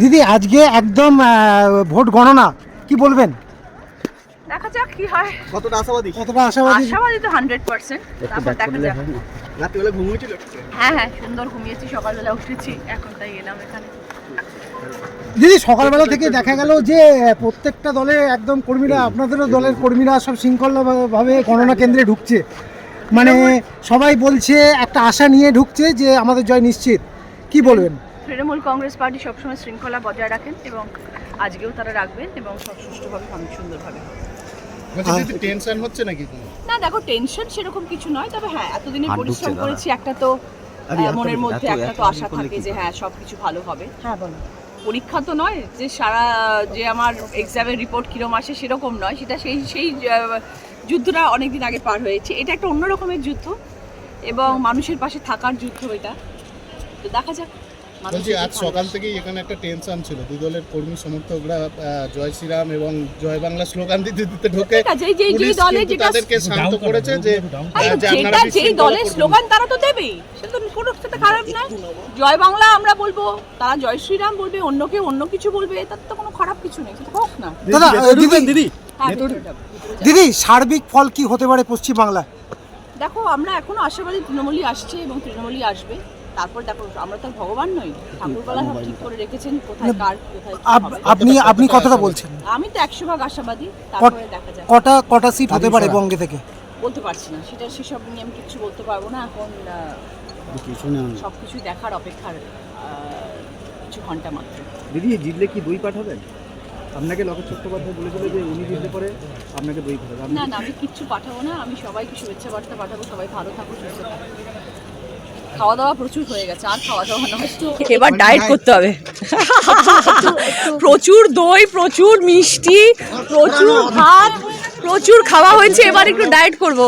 দিদি আজকে একদম ভোট গণনা। কি বলবেন? দেখা যাক কি হয়। কতটা আশাবাদী? কতটা আশাবাদী? আশাবাদী তো হান্ড্রেড পার্সেন্ট। তারপর দেখা যাক। রাত্রিবেলা ঘুমিয়েছিল? হ্যাঁ হ্যাঁ সুন্দর ঘুমিয়েছি সকালবেলা উঠেছি এখন তাই এলাম এখানে। দিদি সকালবেলা থেকে দেখা গেল যে প্রত্যেকটা দলে একদম কর্মীরা আপনাদেরও দলের কর্মীরা সব শৃঙ্খলাভাবে গণনা কেন্দ্রে ঢুকছে। মানে সবাই বলছে একটা আশা নিয়ে ঢুকছে যে আমাদের জয় নিশ্চিত। কি বলবেন? তৃণমূল কংগ্রেস পার্টি সবসময় শৃঙ্খলা বজায় রাখেন এবং আজকেও তারা রাখবেন এবং সব সুষ্ঠুভাবে হবে। সুন্দরভাবে টেনশন হচ্ছে নাকি না দেখো টেনশন সেরকম কিছু নয় তবে হ্যাঁ এতদিনে পরিশ্রম করেছি একটা তো মনের মধ্যে একটা তো আশা থাকে যে হ্যাঁ? সব কিছু ভালো হবে। হ্যাঁ বলো। পরীক্ষা তো নয় যে সারা যে আমার এক্সামের রিপোর্ট কিরম আসে সেরকম নয় সেটা সেই সেই যুদ্ধটা অনেকদিন আগে পার হয়েছে। এটা একটা অন্য রকমের যুদ্ধ এবং মানুষের পাশে থাকার যুদ্ধ এটা। তো দেখা যাক। বলছি আজ সকাল থেকেই এখানে একটা টেনশন ছিল। দুই দলের কর্মী সমর্থকরা জয় শ্রীরাম এবং জয় বাংলা স্লোগান দিতে দিতে ঢোকে। যেটা- তাদেরকে শান্ত করেছে যে আরে আহ, যে আপনারা যেটা যেই দলের স্লোগান তারা তো দেবেই। সেটা তো কোনো সেটা খারাপ না। জয় বাংলা আমরা বলব তারা জয় শ্রীরাম বলবে অন্য কেউ অন্য কিছু বলবে তার তো কোনো খারাপ কিছু নেই হোক না। দাদা দিদি দিদি হ্যাঁ। দিদি সার্বিক ফল কি হতে পারে পশ্চিমবাংলা দেখো আমরা এখনও আশাবাদী তৃণমূলই আসছে এবং তৃণমূলই আসবে। তারপর দেখো আমরা তো আর ভগবান নই। ঠাকুরবেলা সব ঠিক করে রেখেছেন কোথায় কার কোথায় কি আপ- হবে। আপনি আপনি কতটা বলছেন? আমি তো একশো ভাগ আশাবাদী তারপরে দেখা যাক। কটা কটা সিট হতে পারে বঙ্গে থেকে? বলতে পারছি না সেটা সেসব নিয়ে আমি কিছু বলতে পারব না এখন সব কিছু দেখার অপেক্ষার কিছু ঘণ্টা মাত্র। দিদি জিতলে কি দই পাঠাবেন? আপনাকে লকেট চট্টোপাধ্যায় বলেছিল যে উনি জিতলে পরে আপনাকে দই পাঠাবে। আপনি না না আমি কিচ্ছু পাঠাবো না আমি সবাইকে শুভেচ্ছা বার্তা পাঠাবো সবাই ভালো থাকো সুস্থ থাকো। খাওয়া দাওয়া প্রচুর হয়ে গেছে আর খাওয়া দাওয়া নয়। এবার ডায়েট করতে হবে। প্রচুর দই প্রচুর মিষ্টি প্রচুর ভাত প্রচুর খাওয়া হয়েছে এবার একটু ডায়েট করব।